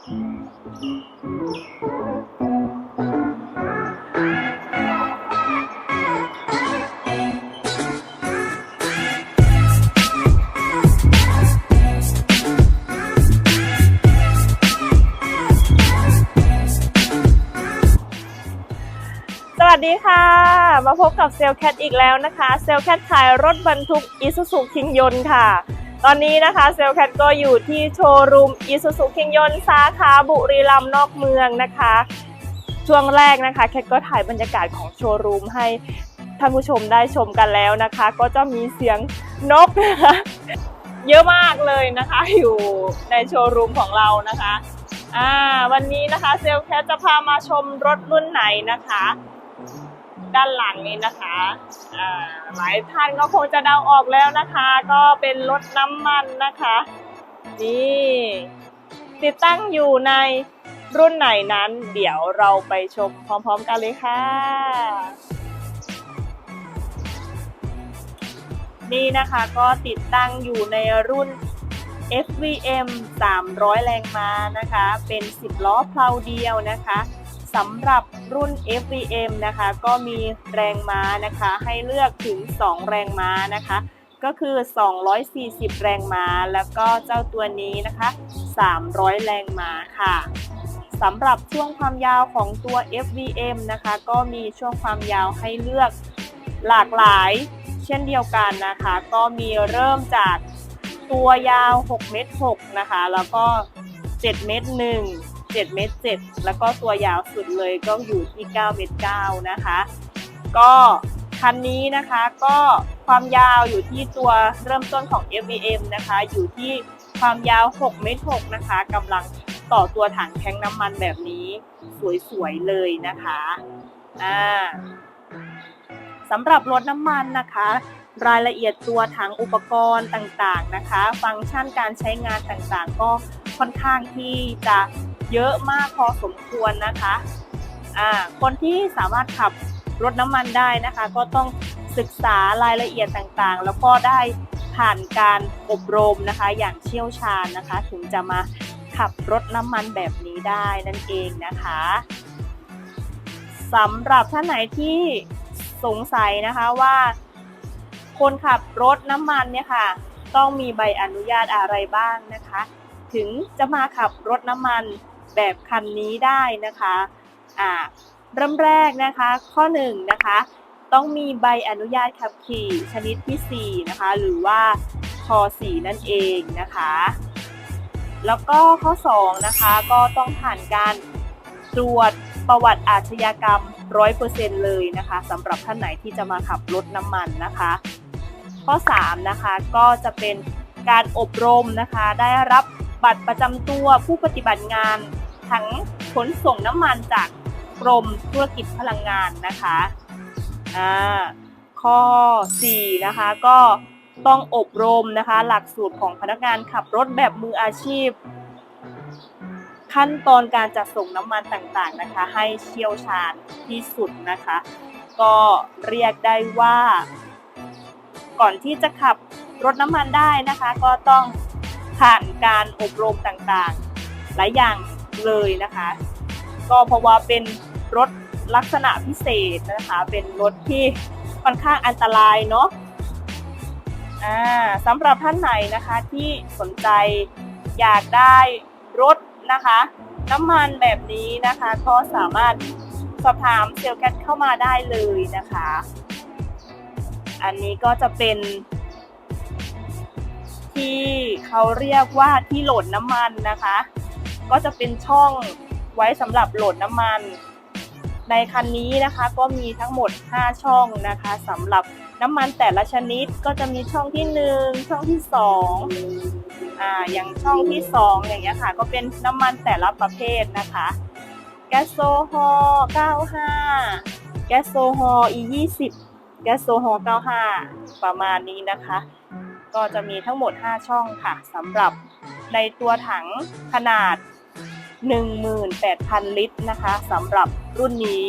สวัสดีค่ะ มาพบกับเซลแคทอีกแล้วนะคะ เซลแคทขายรถบรรทุกอีซูซูคิงยนต์ค่ะ ตอนนี้นะคะเซลแคทก็อยู่ที่โชว์รูมอีซูซูคิงยนสาขาบุรีรัมย์นอกเมืองนะคะ ช่วงแรกนะคะแคทก็ถ่ายบรรยากาศของโชว์รูมให้ท่านผู้ชมได้ชมกันแล้วนะคะ ก็จะมีเสียงนกนะคะเยอะมากเลยนะคะอยู่ในโชว์รูมของเรานะคะอ่าวันนี้นะคะเซลแคทจะพามาชมรถรุ่นไหนนะคะ ด้านหลังนี้นะคะหลายท่านก็คงจะเดาออกแล้วนะคะ ก็เป็นรถน้ำมันนะคะนี่ติดตั้งอยู่ในรุ่นไหนนั้น เดี๋ยวเราไปชมพร้อมๆกันเลยค่ะ นี่นะคะก็ติดตั้งอยู่ในรุ่น FVM 300 แรงม้านะคะ เป็น 10 ล้อเพลาเดียวนะคะ สำหรับรุ่น FVM นะคะ ก็มีแรงม้านะคะ ให้เลือกถึง 2 แรงม้านะคะ ก็คือ 240 แรงม้า แล้วก็เจ้าตัวนี้นะคะ 300 แรงม้าค่ะสำหรับช่วงความยาวของตัว FVM นะคะ ก็มีช่วงความยาวให้เลือกหลากหลาย เช่นเดียวกันนะคะ ก็มีเริ่มจากตัวยาว 6 เมตร 6 นะคะ แล้วก็ 7 เมตร 1 7เมตร7แล้วก็ตัวยาวสุดเลยก็อยู่ที่9เมตร9นะคะ ก็คันนี้นะคะก็ความยาวอยู่ที่ตัวเริ่มต้นของ FVM นะคะ อยู่ที่ความยาว6เมตร6นะคะกำลังต่อตัวถังแทงน้ำมันแบบนี้สวยๆเลยนะคะอ่าสำหรับรถน้ำมันนะคะ รายละเอียดตัวถังอุปกรณ์ต่างๆนะคะ ฟังก์ชันการใช้งานต่างๆ ก็ค่อนข้างที่จะ เยอะมากพอสมควรนะคะอ่าคนที่สามารถขับรถน้ำมันได้นะคะ ก็ต้องศึกษารายละเอียดต่างๆ แล้วก็ได้ผ่านการอบรมนะคะ อย่างเชี่ยวชาญนะคะ ถึงจะมาขับรถน้ำมันแบบนี้ได้นั่นเองนะคะสำหรับท่านไหนที่สงสัยนะคะว่า คนขับรถน้ำมันเนี่ยค่ะ ต้องมีใบอนุญาตอะไรบ้างนะคะ ถึงจะมาขับรถน้ำมัน แบบคันนี้ได้นะคะอ่าเริ่มแรกนะคะ ข้อ1นงนะคะ ต้องมีใบอนุญาตขับขี่ชนิดที่4นะคะ หรือว่าค4นั่นเองนะคะ แล้วก็ข้อ2นะคะก็ต้องผ่านการตรวจประวัติอาชญากรรม 100%เลยนะคะสำหรับท่านไหนที่จะมาขับรถน้ำมันนะคะ ข้อ3นะคะก็จะเป็นการอบรมนะคะได้รับ บัตรประจำตัวผู้ปฏิบัติงาน ทั้งขนส่งน้ำมันจากกรมธุรกิจพลังงานนะคะอ่าข้อ 4 นะคะก็ต้องอบรมนะคะ หลักสูตรของพนักงานขับรถแบบมืออาชีพ ขั้นตอนการจัดส่งน้ำมันต่างๆนะคะ ให้เชี่ยวชาญที่สุดนะคะ ก็เรียกได้ว่า ก่อนที่จะขับรถน้ำมันได้นะคะ ก็ต้อง ผ่านการอบรมต่างๆ หลายอย่างเลยนะคะ ก็เพราะว่าเป็นรถลักษณะพิเศษนะคะ เป็นรถที่ค่อนข้างอันตรายเนาะอ่าสำหรับท่านไหนนะคะที่สนใจอยากได้รถนะคะ น้ำมันแบบนี้นะคะก็สามารถสอบถามเซลล์แคทเข้ามาได้เลยนะคะ อันนี้ก็จะเป็น ที่เขาเรียกว่าที่โหลดน้ำมันนะคะ ก็จะเป็นช่องไว้สำหรับโหลดน้ำมัน ในคันนี้นะคะก็มีทั้งหมด 5 ช่องนะคะสำหรับน้ำมันแต่ละชนิดก็จะมีช่องที่ 1 ช่องที่2อ่าอย่างช่องที่ 2 อย่างเงี้ยค่ะ ก็เป็นน้ำมันแต่ละประเภทนะคะแก๊สโซฮอล์95 แก๊สโซฮอล์ E20 แก๊สโซฮอล์95 ประมาณนี้นะคะ ก็จะมีทั้งหมด 5 ช่องค่ะสำหรับในตัวถังขนาด 18,000 ลิตรนะคะสำหรับรุ่นนี้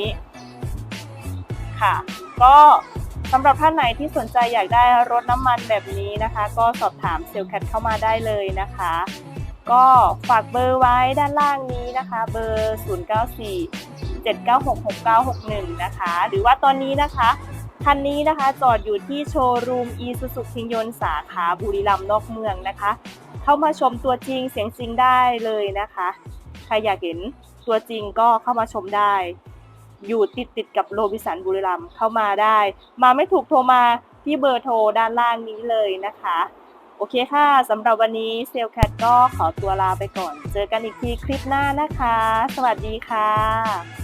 ค่ะ ก็สำหรับท่านไหนที่สนใจอยากได้รถน้ำมันแบบนี้นะคะ ก็สอบถามเซลแคทเข้ามาได้เลยนะคะ ก็ฝากเบอร์ไว้ด้านล่างนี้นะคะ เบอร์ 094 7966961 นะคะ หรือว่าตอนนี้นะคะ คันนี้นะคะจอดอยู่ที่โชว์รูมอีซูซุคิงยนสาขาบุรีรัมย์นอกเมืองนะคะ เข้ามาชมตัวจริงเสียงจริงได้เลยนะคะ ใครอยากเห็นตัวจริงก็เข้ามาชมได้ อยู่ติดติดกับโรบิสันบุรีรัมย์เข้ามาได้ มาไม่ถูกโทรมาที่เบอร์โทรด้านล่างนี้เลยนะคะ โอเคค่ะสำหรับวันนี้เซลแคทก็ขอตัวลาไปก่อน เจอกันอีกทีคลิปหน้านะคะ สวัสดีค่ะ